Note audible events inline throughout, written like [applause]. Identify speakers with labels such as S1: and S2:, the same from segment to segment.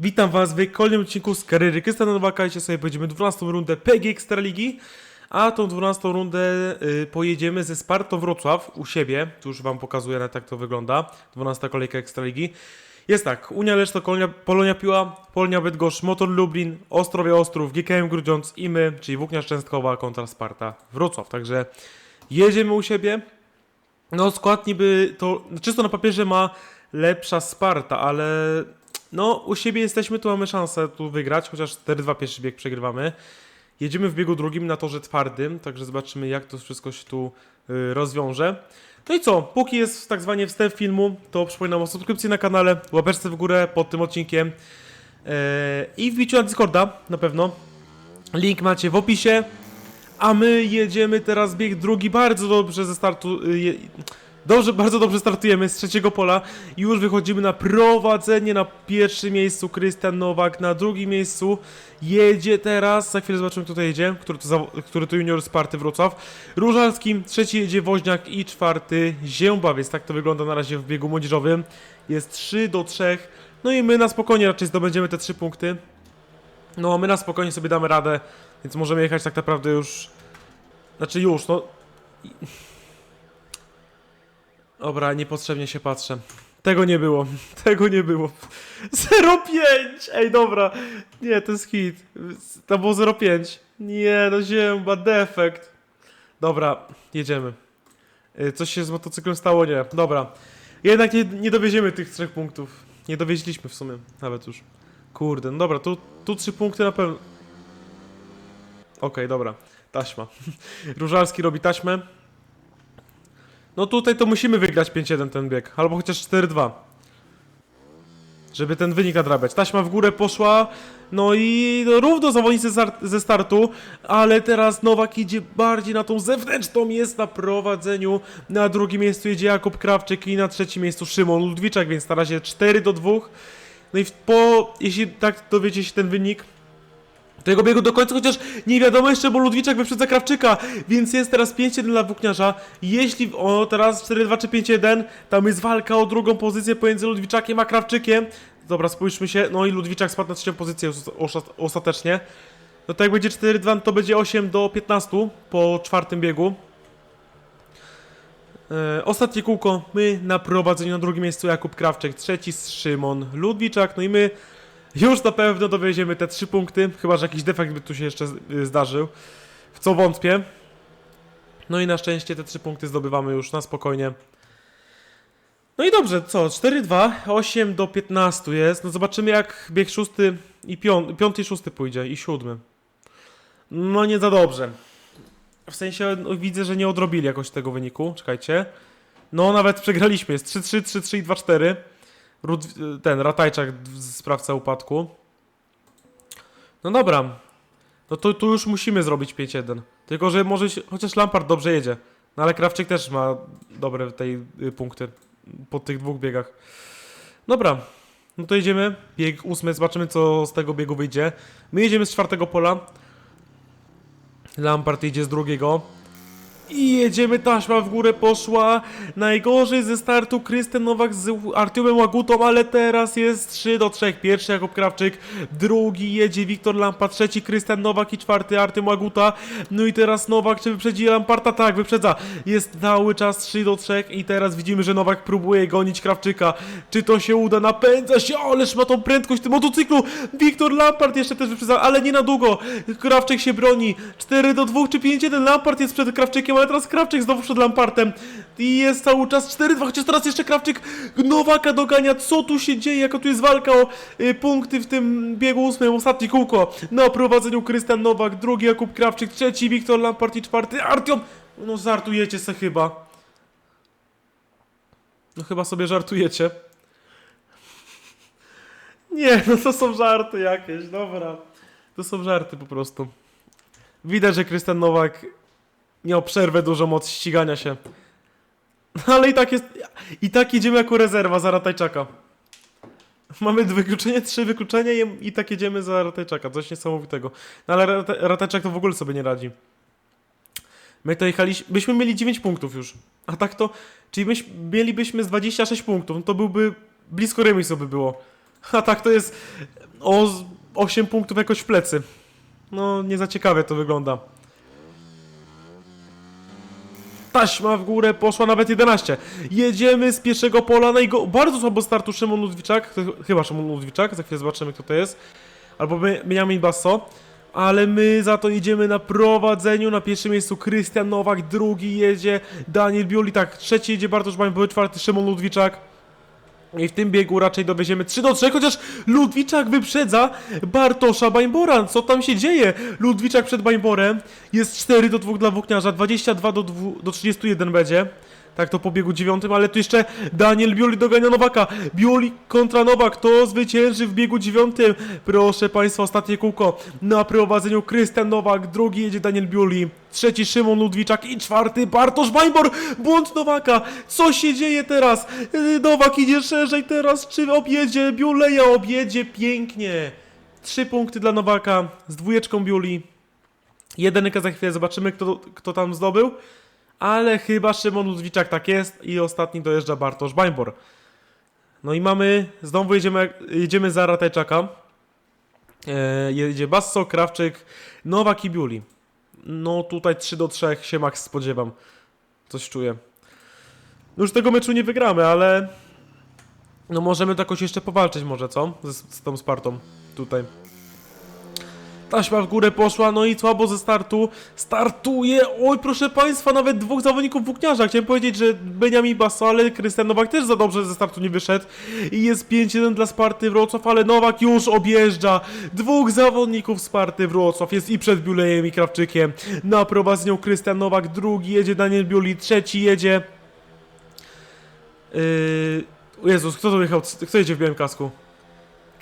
S1: Witam Was w kolejnym odcinku z kariery Krystiana Nowaka. Dzisiaj sobie pojedziemy 12 rundę PG Ekstraligi, a tą 12 rundę y, pojedziemy ze Spartą Wrocław u siebie. Tu już Wam pokazuję jak to wygląda. 12 kolejka Ekstraligi. Jest tak, Unia Leszno, Polonia, Polonia Piła, Polonia Bydgoszcz, Motor Lublin, Ostrowia Ostrów, GKM Grudziądz i my, czyli Włóknia Częstkowa kontra Sparta Wrocław. Także jedziemy u siebie. No skład niby to czysto na papierze ma lepsza Sparta, ale no u siebie jesteśmy, tu mamy szansę tu wygrać, chociaż 4-2 pierwszy bieg przegrywamy. Jedziemy w biegu drugim na torze twardym, także zobaczymy jak to wszystko się tu y, rozwiąże. No i co, póki jest tak zwanie wstęp filmu, to przypominam o subskrypcji na kanale, łapeczce w górę pod tym odcinkiem e, i wbiciu na Discorda na pewno. Link macie w opisie. A my jedziemy teraz bieg drugi bardzo dobrze ze startu. y, je- Dobrze, bardzo dobrze startujemy z trzeciego pola. I już wychodzimy na prowadzenie na pierwszym miejscu Krystian Nowak, na drugim miejscu jedzie teraz, za chwilę zobaczymy kto to jedzie, który to, który to junior Sparty Wrocław, Różalski, trzeci jedzie Woźniak i czwarty Ziębawiec, tak to wygląda na razie w biegu młodzieżowym, jest 3 do 3, no i my na spokojnie raczej zdobędziemy te 3 punkty, no my na spokojnie sobie damy radę, więc możemy jechać tak naprawdę już, znaczy już, no Dobra, niepotrzebnie się patrzę. Tego nie było. [laughs] Tego nie było. [laughs] 0,5! Ej, dobra. Nie, to jest hit. To było 0,5. Nie, no zięba, defekt. Dobra, jedziemy. Y, Coś się z motocyklem stało? Nie. Dobra. Jednak nie, nie dowieziemy tych trzech punktów. Nie dowieźliśmy w sumie, nawet już. Kurde, no dobra, tu, tu trzy punkty na pewno. Okej, dobra. Taśma. [laughs] Różalski robi taśmę. No tutaj to musimy wygrać 5-1 ten bieg, albo chociaż 4-2. Żeby ten wynik nadrabiać. Taśma w górę poszła, no i no, równo zawodnicy ze startu, ale teraz Nowak idzie bardziej na tą zewnętrzną, jest na prowadzeniu. Na drugim miejscu jedzie Jakub Krawczyk i na trzecim miejscu Szymon Ludwiczak, więc na razie 4 do 2. No i po, jeśli tak dowiecie się ten wynik, tego biegu do końca, chociaż nie wiadomo jeszcze, bo Ludwiczak wyprzedza Krawczyka, więc jest teraz 5-1 dla Włókniarza. Jeśli, o teraz 4-2 czy 5-1, tam jest walka o drugą pozycję pomiędzy Ludwiczakiem a Krawczykiem. Dobra, spójrzmy się, no i Ludwiczak spadł na trzecią pozycję ostatecznie. No to jak będzie 4-2, to będzie 8 do 15 po czwartym biegu. E, ostatnie kółko, my na prowadzeniu na drugim miejscu Jakub Krawczyk, trzeci Szymon Ludwiczak, no i my już na pewno dowieziemy te trzy punkty, chyba że jakiś defekt by tu się jeszcze y, zdarzył, w co wątpię. No i na szczęście te trzy punkty zdobywamy już na spokojnie. No i dobrze, co? 4-2, 8 do 15 jest. No zobaczymy jak bieg szósty i piąty, piąty i szósty pójdzie i siódmy. No nie za dobrze. W sensie no, widzę, że nie odrobili jakoś tego wyniku. Czekajcie. No nawet przegraliśmy, jest 3-3, 3-3 i 2-4. Ten Ratajczak, sprawca upadku. No dobra. No to tu już musimy zrobić 5-1. Tylko, że może chociaż Lampard dobrze jedzie. No ale Krawczyk też ma dobre tej y, punkty po tych dwóch biegach. Dobra. No to jedziemy. Bieg ósmy, zobaczymy co z tego biegu wyjdzie. My jedziemy z czwartego pola. Lampard jedzie z drugiego. I jedziemy, taśma w górę poszła. Najgorzej ze startu Krystian Nowak z Artiumem Łagutą, ale teraz jest 3 do 3. Pierwszy Jakub Krawczyk, drugi jedzie Wiktor Lampa, trzeci Krystian Nowak i czwarty Artium Łaguta. No i teraz Nowak, czy wyprzedzi Lamparta? Tak, wyprzedza. Jest cały czas 3 do 3 i teraz widzimy, że Nowak próbuje gonić Krawczyka. Czy to się uda? Napędza się, ależ ma tą prędkość tym motocyklu. Wiktor Lampart jeszcze też wyprzedza, ale nie na długo. Krawczyk się broni. 4 do 2 czy 5-1. Lampart jest przed Krawczykiem, ale teraz Krawczyk znowu przed Lampartem. I jest cały czas 4-2, chociaż teraz jeszcze Krawczyk Nowaka dogania. Co tu się dzieje? Jaka tu jest walka o y, punkty w tym biegu ósmym, ostatnie kółko. Na prowadzeniu Krystian Nowak, drugi Jakub Krawczyk, trzeci Wiktor Lampart i czwarty Artiom. No żartujecie se chyba. No chyba sobie żartujecie. Nie, no to są żarty jakieś, dobra. To są żarty po prostu. Widać, że Krystian Nowak miał przerwę dużą od ścigania się. Ale i tak jest. I tak jedziemy jako rezerwa za Ratajczaka. Mamy wykluczenie, trzy wykluczenia i, tak jedziemy za Ratajczaka. Coś niesamowitego. No ale Rata- Ratajczak to w ogóle sobie nie radzi. My to jechaliśmy. Byśmy mieli 9 punktów już. A tak to. Czyli myś, mielibyśmy z 26 punktów. No to byłby. Blisko remisu by było. A tak to jest o z- 8 punktów jakoś w plecy. No, nie za ciekawie to wygląda. Taśma w górę poszła nawet 11. Jedziemy z pierwszego pola. Najgo... Bardzo słabo startu Szymon Ludwiczak. Chyba Szymon Ludwiczak. Za chwilę zobaczymy, kto to jest. Albo Be- Benjamin Basso. Ale my za to jedziemy na prowadzeniu. Na pierwszym miejscu Krystian Nowak, drugi jedzie Daniel Biuli. Tak, trzeci jedzie Bartosz Bańbowy, czwarty Szymon Ludwiczak. I w tym biegu raczej dowiedziemy 3 do 3, chociaż Ludwiczak wyprzedza Bartosza Bańbora. Co tam się dzieje? Ludwiczak przed Bańborem. Jest 4 do 2 dla Włókniarza, 22 do, 2, do 31 będzie. Tak to po biegu dziewiątym, ale tu jeszcze Daniel Biuli dogania Nowaka. Biuli kontra Nowak, to zwycięży w biegu dziewiątym. Proszę Państwa, ostatnie kółko. Na prowadzeniu Krystian Nowak, drugi jedzie Daniel Biuli, trzeci Szymon Ludwiczak i czwarty Bartosz Bańbor. Błąd Nowaka. Co się dzieje teraz? Yy, Nowak idzie szerzej teraz. Czy objedzie? Biuleja objedzie pięknie. Trzy punkty dla Nowaka z dwójeczką Biuli. Jedynkę za chwilę zobaczymy, kto, kto tam zdobył. Ale chyba Szymon Ludwiczak tak jest i ostatni dojeżdża Bartosz Bańbor. No i mamy, znowu jedziemy, jedziemy za Ratajczaka. E, jedzie Basso, Krawczyk, Nowak i Biuli. No tutaj 3 do 3 się max spodziewam. Coś czuję. No już tego meczu nie wygramy, ale no możemy to jakoś jeszcze powalczyć może, co? Z, z tą Spartą tutaj. Taśma w górę poszła, no i słabo ze startu. Startuje, oj proszę Państwa, nawet dwóch zawodników włókniarza. Chciałem powiedzieć, że Benjamin Basso, ale Krystian Nowak też za dobrze ze startu nie wyszedł. I jest 5-1 dla Sparty Wrocław, ale Nowak już objeżdża. Dwóch zawodników Sparty Wrocław jest i przed Biulejem i Krawczykiem. Na prowadzeniu Krystian Nowak, drugi jedzie Daniel Biuli, trzeci jedzie... Yy... Jezus, kto to jechał? Kto jedzie w białym kasku?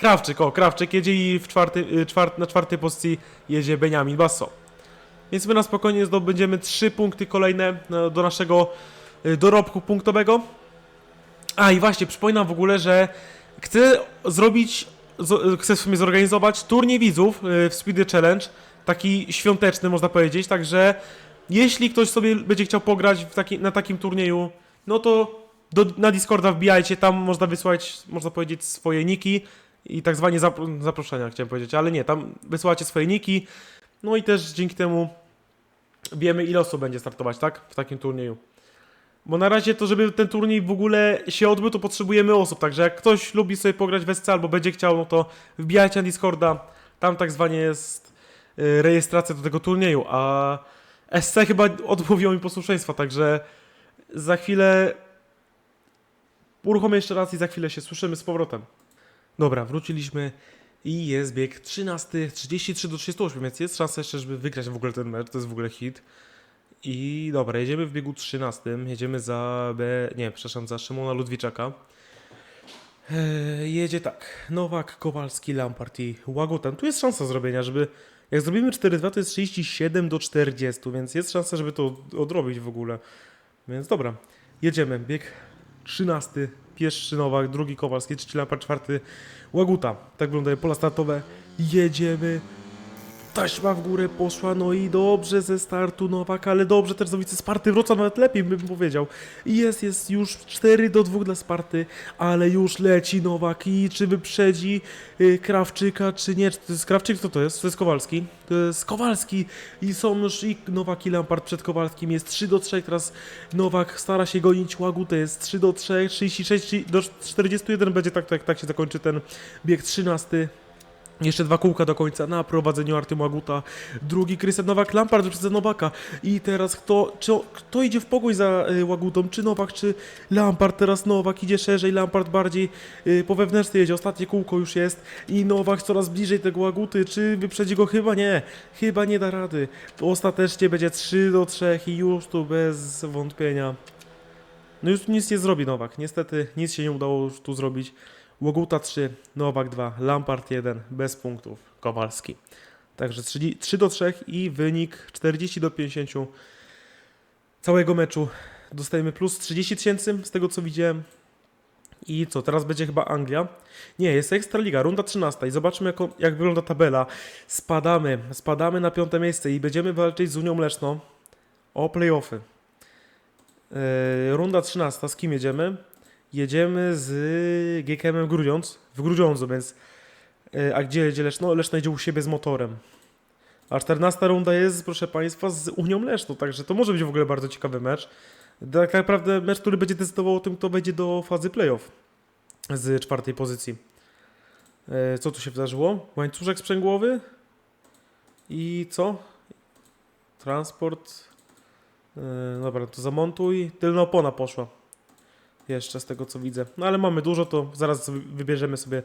S1: Krawczyk, o, Krawczyk jedzie i w czwarty, y, czwart, na czwartej pozycji jedzie Benjamin Basso. Więc my na spokojnie zdobędziemy trzy punkty kolejne no, do naszego y, dorobku punktowego. A i właśnie, przypominam w ogóle, że chcę zrobić, chcę w sumie zorganizować turniej widzów y, w Speedy Challenge, taki świąteczny można powiedzieć, także jeśli ktoś sobie będzie chciał pograć taki, na takim turnieju, no to do, na Discorda wbijajcie, tam można wysłać, można powiedzieć, swoje niki i tak zapro- zaproszenia, chciałem powiedzieć, ale nie, tam wysyłacie swoje niki, no i też dzięki temu wiemy ile osób będzie startować, tak, w takim turnieju. Bo na razie to, żeby ten turniej w ogóle się odbył, to potrzebujemy osób, także jak ktoś lubi sobie pograć w SC albo będzie chciał, no to wbijajcie na Discorda, tam tak zwanie jest y, rejestracja do tego turnieju, a SC chyba odmówiło mi posłuszeństwa, także za chwilę uruchomię jeszcze raz i za chwilę się słyszymy z powrotem. Dobra, wróciliśmy i jest bieg 13, 33 do 38, więc jest szansa jeszcze, żeby wygrać w ogóle ten mecz, to jest w ogóle hit. I dobra, jedziemy w biegu 13, jedziemy za B, nie, przepraszam, za Szymona Ludwiczaka. Eee, jedzie tak, Nowak, Kowalski, Lampard i Łagutan. Tu jest szansa zrobienia, żeby, jak zrobimy 4-2 to jest 37 do 40, więc jest szansa, żeby to odrobić w ogóle. Więc dobra, jedziemy, bieg 13, pierwszy Nowak, drugi Kowalski, trzeci Lampard, czwarty Łaguta. Tak wyglądają pola startowe. Jedziemy. Taśma w górę poszła, no i dobrze ze startu Nowak, ale dobrze też Zowicy Sparty Wrocław, nawet lepiej bym powiedział. Jest, jest już 4 do 2 dla Sparty, ale już leci Nowak i czy wyprzedzi y, Krawczyka, czy nie, czy to jest Krawczyk, kto to jest? To jest Kowalski. To jest Kowalski i są już i Nowak i Lampard przed Kowalskim, jest 3 do 3, teraz Nowak stara się gonić Łagutę, jest 3 do 3, 36 do 41 będzie tak, tak, tak się zakończy ten bieg 13. Jeszcze dwa kółka do końca na prowadzeniu Artymu Aguta. Drugi Krystian Nowak, Lampard wyprzedza Nowaka. I teraz kto, czy, kto idzie w pokój za y, Łagutą? Czy Nowak, czy Lampard? Teraz Nowak idzie szerzej, Lampard bardziej y, po wewnętrznej jedzie. Ostatnie kółko już jest. I Nowak coraz bliżej tego Łaguty. Czy wyprzedzi go? Chyba nie. Chyba nie da rady. Ostatecznie będzie 3 do 3 i już tu bez wątpienia. No już nic nie zrobi Nowak. Niestety nic się nie udało już tu zrobić. Łoguta 3, Nowak 2, Lampard 1, bez punktów, Kowalski. Także 3, 3 do 3 i wynik 40 do 50 całego meczu. Dostajemy plus 30 tysięcy z tego co widziałem. I co, teraz będzie chyba Anglia? Nie, jest Ekstraliga, runda 13 i zobaczmy jak, jak wygląda tabela. Spadamy, spadamy na piąte miejsce i będziemy walczyć z Unią Leszną o playoffy. Yy, runda 13, z kim jedziemy? Jedziemy z GKM-em Grudziądz, w Grudziądzu, więc e, a gdzie jedzie Leszno? Leszno jedzie u siebie z motorem. A 14 runda jest, proszę Państwa, z Unią Leszno, także to może być w ogóle bardzo ciekawy mecz. Tak naprawdę mecz, który będzie decydował o tym, kto wejdzie do fazy playoff z czwartej pozycji. E, Co tu się wydarzyło? Łańcuszek sprzęgłowy i co? Transport. E, Dobra, to zamontuj. Tylna opona poszła. Jeszcze z tego co widzę. No ale mamy dużo, to zaraz wybierzemy sobie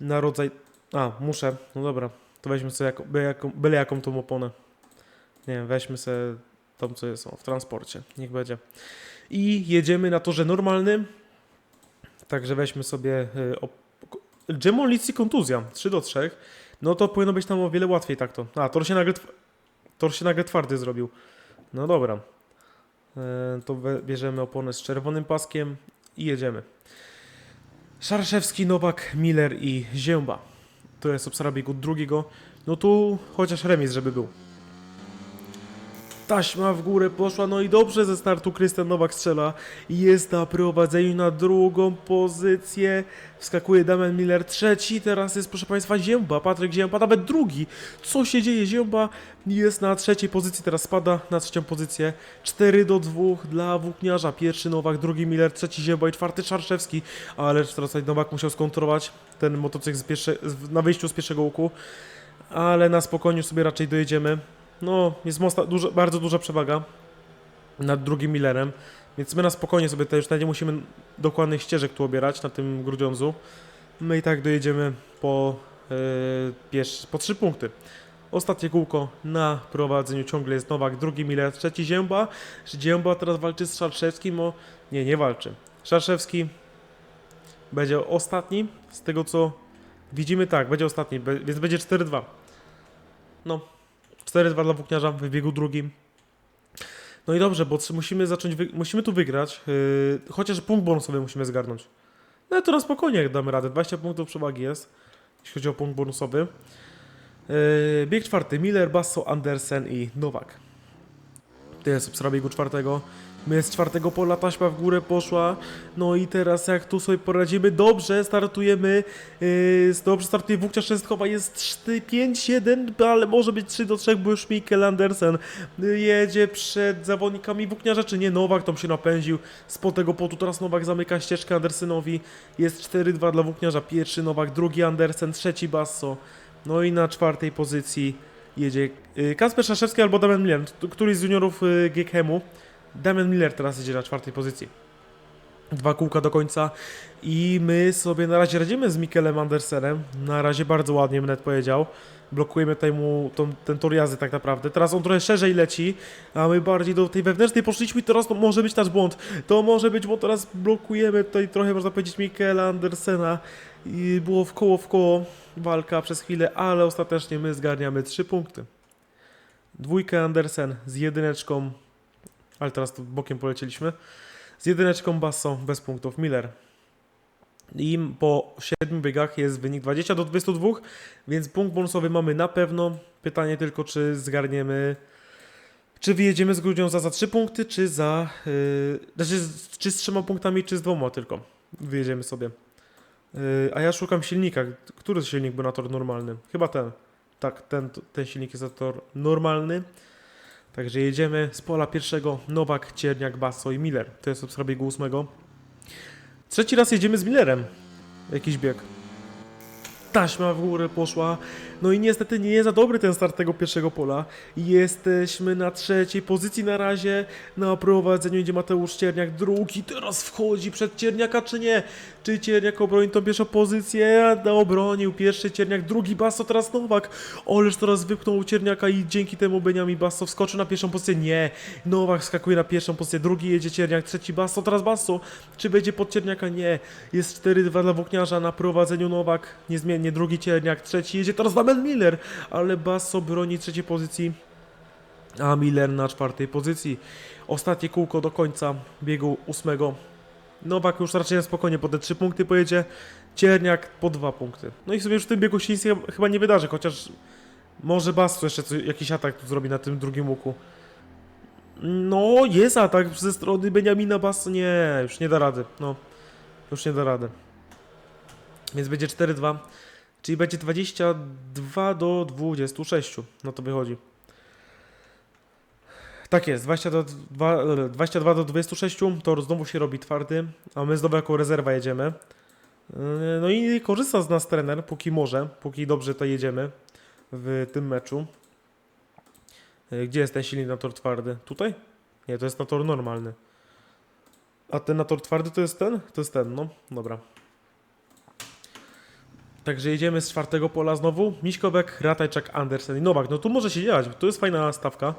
S1: na rodzaj. A, muszę. No dobra. To weźmy sobie jako, byle, jaką, byle jaką tą oponę. Nie wiem, weźmy sobie tą, co jest o, w transporcie. Niech będzie. I jedziemy na torze normalnym. Także weźmy sobie y, op- kontuzja 3 do 3. No to powinno być tam o wiele łatwiej tak to. A, tor się nagle, tor się nagle twardy zrobił. No dobra. E, to bierzemy oponę z czerwonym paskiem i jedziemy. Szarszewski, Nowak, Miller i Zięba. To jest obsara biegu drugiego. No tu chociaż remis, żeby był. Taśma w górę poszła, no i dobrze ze startu Krystian Nowak strzela. Jest na prowadzeniu na drugą pozycję. Wskakuje Damian Miller trzeci, teraz jest proszę Państwa Zięba, Patryk Zięba, nawet drugi. Co się dzieje? Zięba jest na trzeciej pozycji, teraz spada na trzecią pozycję. 4 do 2 dla Włókniarza. Pierwszy Nowak, drugi Miller, trzeci Zięba i czwarty Czarszewski. Ale tutaj Nowak musiał skontrolować ten motocykl pierwsze, na wyjściu z pierwszego łuku. Ale na spokojnie sobie raczej dojedziemy. No, jest mocna, duża, bardzo duża przewaga nad drugim Millerem. Więc my na spokojnie sobie tutaj już nie musimy dokładnych ścieżek tu obierać na tym Grudziądzu. My i tak dojedziemy po, yy, po trzy punkty. Ostatnie kółko na prowadzeniu ciągle jest Nowak, drugi Miller, trzeci Zięba. Zięba teraz walczy z Szarszewskim o... Nie, nie walczy. Szarszewski będzie ostatni, z tego co widzimy tak, będzie ostatni, więc będzie 4-2. No, 4-2 dla Włókniarza w wybiegu drugim. No i dobrze, bo musimy zacząć, musimy tu wygrać, yy, chociaż punkt bonusowy musimy zgarnąć. No to na spokojnie damy radę, 20 punktów przewagi jest, jeśli chodzi o punkt bonusowy. Yy, bieg czwarty, Miller, Basso, Andersen i Nowak. To jest obsra biegu czwartego. Z czwartego pola taśma w górę poszła. No i teraz jak tu sobie poradzimy, dobrze startujemy. Yy, dobrze startuje Włóknia Częstochowa, jest 5-1, ale może być 3 do 3, bo już Mikkel Andersen yy, jedzie przed zawodnikami Włókniarza, czy nie? Nowak tam się napędził spod tego potu, teraz Nowak zamyka ścieżkę Andersenowi. Jest 4-2 dla Włókniarza, pierwszy Nowak, drugi Andersen, trzeci Basso. No i na czwartej pozycji jedzie yy, Kasper Szaszewski albo Damian Miller, t- któryś z juniorów yy, GKM-u. Damian Miller teraz jedzie na czwartej pozycji. Dwa kółka do końca i my sobie na razie radzimy z Mikelem Andersenem. Na razie bardzo ładnie bym nawet powiedział. Blokujemy tutaj mu tą, ten tor jazdy tak naprawdę. Teraz on trochę szerzej leci, a my bardziej do tej wewnętrznej poszliśmy i teraz to może być nasz błąd. To może być, bo teraz blokujemy tutaj trochę można powiedzieć Mikela Andersena. I było w koło w koło walka przez chwilę, ale ostatecznie my zgarniamy trzy punkty. Dwójkę Andersen z jedyneczką, ale teraz tu bokiem polecieliśmy. Z jedyneczką Basso bez punktów Miller. I po 7 biegach jest wynik 20 do 22, więc punkt bonusowy mamy na pewno. Pytanie tylko, czy zgarniemy. Czy wyjedziemy z Grudziądza za 3 punkty, czy za. Yy, znaczy, czy z trzema punktami, czy z dwoma tylko. Wyjedziemy sobie. Yy, a ja szukam silnika. Który silnik był na tor normalny? Chyba ten. Tak, ten, ten silnik jest na tor normalny. Także jedziemy z pola pierwszego Nowak, Cierniak, Basso i Miller. To jest obstra biegu ósmego. Trzeci raz jedziemy z Millerem. Jakiś bieg. Taśma w górę poszła. No i niestety nie jest za dobry ten start tego pierwszego pola. Jesteśmy na trzeciej pozycji na razie. Na prowadzeniu idzie Mateusz Cierniak. Drugi teraz wchodzi przed Cierniaka, czy nie? Czy Cierniak obroni tą pierwszą pozycję? No, obronił pierwszy Cierniak, drugi Basso, teraz Nowak. Oleż teraz wypchnął Cierniaka i dzięki temu Beniami Basso wskoczył na pierwszą pozycję. Nie. Nowak skakuje na pierwszą pozycję, drugi jedzie Cierniak, trzeci Basso, teraz Basso. Czy będzie pod Cierniaka? Nie. Jest 4-2 dla Włókniarza na prowadzeniu Nowak. Niezmiennie drugi Cierniak, trzeci jedzie teraz Damian Miller. Ale Basso broni trzeciej pozycji. A Miller na czwartej pozycji. Ostatnie kółko do końca biegu ósmego. Nowak już raczej na spokojnie po te trzy punkty pojedzie. Cierniak po dwa punkty. No i sobie już w tym biegu się nic chyba- nie wydarzy, chociaż może Basso jeszcze jakiś atak tu zrobi na tym drugim łuku. No, jest atak ze strony Beniamina Basso. Nie, już nie da rady. No. Już nie da rady. Więc będzie 4-2. Czyli będzie 22 do 26. No to wychodzi. Tak jest, 22, 22 do 26, to znowu się robi twardy, a my znowu jako rezerwa jedziemy. No i korzysta z nas trener, póki może, póki dobrze to jedziemy w tym meczu. Gdzie jest ten silnik na tor twardy? Tutaj? Nie, to jest na tor normalny. A ten na tor twardy to jest ten? To jest ten, no. Dobra. Także jedziemy z czwartego pola znowu. Miśkobek, Ratajczak, Andersen i Nowak. No tu może się dziać, to jest fajna stawka.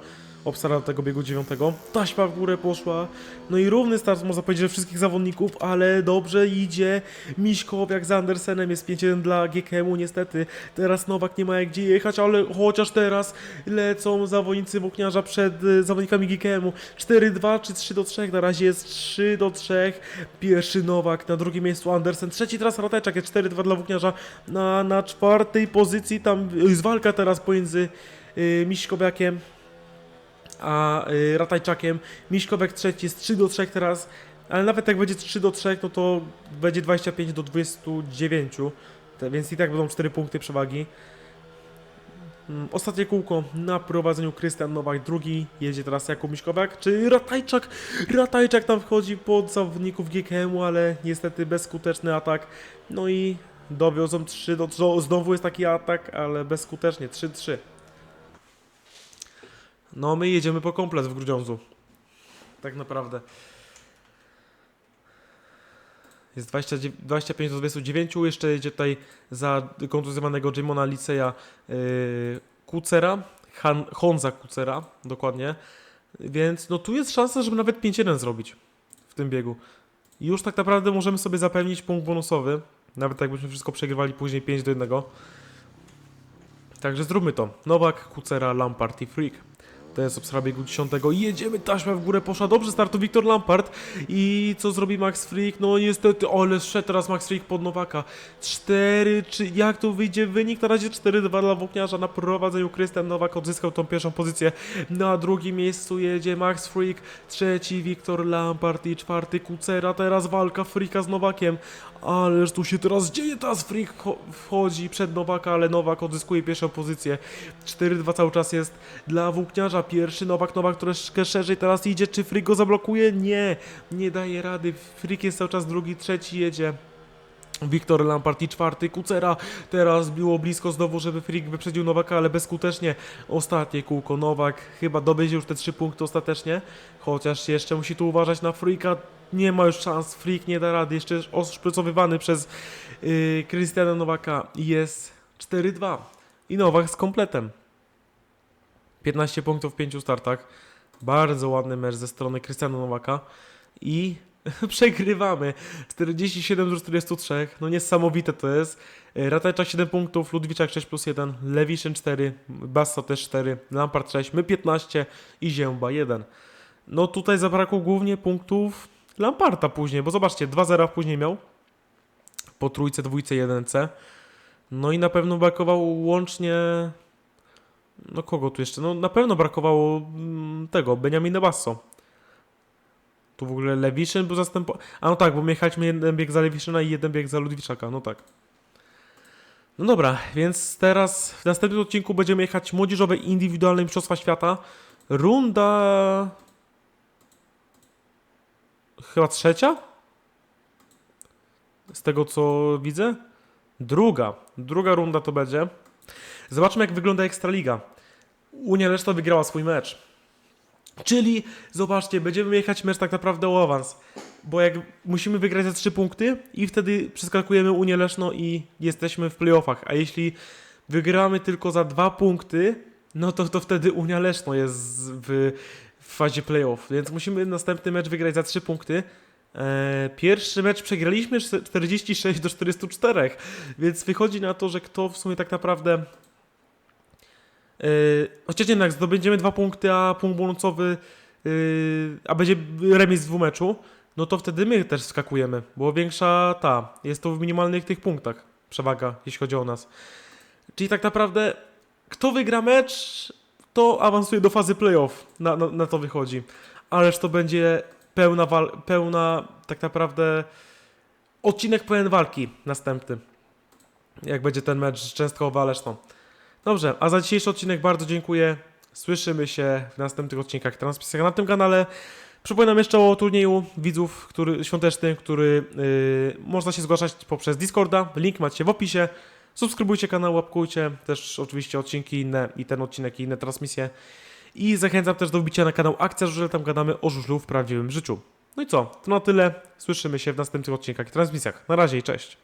S1: Obstara tego biegu dziewiątego. Taśma w górę poszła. No i równy start można powiedzieć, że wszystkich zawodników, ale dobrze idzie. Miśkowiak z Andersenem jest 5-1 dla GKM-u niestety. Teraz Nowak nie ma jak gdzie jechać, ale chociaż teraz lecą zawodnicy Włókniarza przed y, zawodnikami GKM-u. 4-2 czy 3-3? Na razie jest 3-3. Pierwszy Nowak, na drugim miejscu Andersen. Trzeci teraz Rateczak jest 4-2 dla Włókniarza. Na, na czwartej pozycji tam jest walka teraz pomiędzy y, Miśkowiakiem a y, Ratajczakiem. Miśkowek trzeci jest 3 do 3 teraz, ale nawet jak będzie 3 do 3, no to będzie 25 do 29, te, więc i tak będą 4 punkty przewagi. Mm, Ostatnie kółko na prowadzeniu Krystian Nowak, drugi jedzie teraz Jakub Miśkowiak, czy Ratajczak. Ratajczak tam wchodzi pod zawodników GKM-u, ale niestety bezskuteczny atak. No i dowiozą 3 do 3, znowu jest taki atak, ale bezskutecznie 3-3. No, my jedziemy po komplet w Grudziądzu. Tak naprawdę. Jest 20, 25 do 29. Jeszcze jedzie tutaj za kontuzjowanego Jimona Liceja yy, Kucera. Han, Honza Kucera, dokładnie. Więc no tu jest szansa, żeby nawet 5-1 zrobić w tym biegu. I już tak naprawdę możemy sobie zapewnić punkt bonusowy. Nawet jakbyśmy wszystko przegrywali później 5 do 1. Także zróbmy to. Nowak, Kucera, Lampard i Freak. To jest obstra biegu 10. Jedziemy, taśma w górę poszła. Dobrze startu Wiktor Lampard. I co zrobi Max Freak? No niestety, ale szedł teraz Max Freak pod Nowaka. 4, czy jak tu wyjdzie wynik? Na razie 4-2 dla Włókniarza. Na prowadzeniu Krystian Nowak odzyskał tą pierwszą pozycję. Na drugim miejscu jedzie Max Freak. Trzeci Wiktor Lampard i czwarty Kucera. Teraz walka Freaka z Nowakiem. Ależ tu się teraz dzieje, teraz Freak cho- wchodzi przed Nowaka, ale Nowak odzyskuje pierwszą pozycję. 4-2 cały czas jest dla Włókniarza. Pierwszy Nowak, Nowak troszkę szerzej teraz idzie. Czy Freak go zablokuje? Nie, nie daje rady. Freak jest cały czas drugi, trzeci jedzie. Wiktor Lampard i czwarty Kucera. Teraz było blisko znowu, żeby Freak wyprzedził Nowaka, ale bezskutecznie. Ostatnie kółko Nowak chyba dobędzie już te trzy punkty ostatecznie. Chociaż jeszcze musi tu uważać na Freaka. Nie ma już szans, Freak nie da rady. Jeszcze oszprycowywany przez yy, Krystiana Nowaka. Jest 4-2. I Nowak z kompletem. 15 punktów w 5 startach. Bardzo ładny mecz ze strony Krystiana Nowaka. I [laughs] przegrywamy. 47 do 43. No niesamowite to jest. E, Ratajczak 7 punktów, Ludwiczak 6 plus 1, Lewiszyn 4, Basso też 4, Lampard 6, my 15 i Zięba 1. No tutaj zabrakło głównie punktów Lamparta później, bo zobaczcie, 2-0 później miał. Po trójce, dwójce, jedynce. No i na pewno brakowało łącznie... No kogo tu jeszcze? No na pewno brakowało mm, tego, Beniamina Basso. Tu w ogóle Lewiszyn był zastępowany. A no tak, bo my jechaliśmy jeden bieg za Lewiszyna i jeden bieg za Ludwiczaka, no tak. No dobra, więc teraz w następnym odcinku będziemy jechać młodzieżowe indywidualne Mistrzostwa Świata. Runda... Chyba trzecia? Z tego co widzę? Druga. Druga runda to będzie. Zobaczmy jak wygląda Ekstraliga. Unia Leszno wygrała swój mecz. Czyli zobaczcie, będziemy jechać mecz tak naprawdę o awans. Bo jak musimy wygrać za 3 punkty i wtedy przeskakujemy Unię Leszno i jesteśmy w playoffach. A jeśli wygramy tylko za 2 punkty, no to, to wtedy Unia Leszno jest w, w fazie playoff. Więc musimy następny mecz wygrać za 3 punkty. E, pierwszy mecz przegraliśmy 46 do 44, więc wychodzi na to, że kto w sumie tak naprawdę Yy, chociaż jednak zdobędziemy dwa punkty, a punkt bonusowy, yy, a będzie remis w dwumeczu, no to wtedy my też skakujemy, bo większa ta, jest to w minimalnych tych punktach przewaga, jeśli chodzi o nas. Czyli tak naprawdę, kto wygra mecz, to awansuje do fazy playoff, na, na, na to wychodzi. Ależ to będzie pełna, wal, pełna tak naprawdę odcinek pełen walki następny. Jak będzie ten mecz Częstochowa-Leszno. Dobrze, a za dzisiejszy odcinek bardzo dziękuję. Słyszymy się w następnych odcinkach transmisjach na tym kanale. Przypominam jeszcze o turnieju widzów który, świątecznym, który yy, można się zgłaszać poprzez Discorda. Link macie w opisie. Subskrybujcie kanał, łapkujcie też oczywiście odcinki inne i ten odcinek i inne transmisje. I zachęcam też do wbicia na kanał Akcja Żużel, tam gadamy o żużlu w prawdziwym życiu. No i co? To na tyle. Słyszymy się w następnych odcinkach i transmisjach. Na razie i cześć.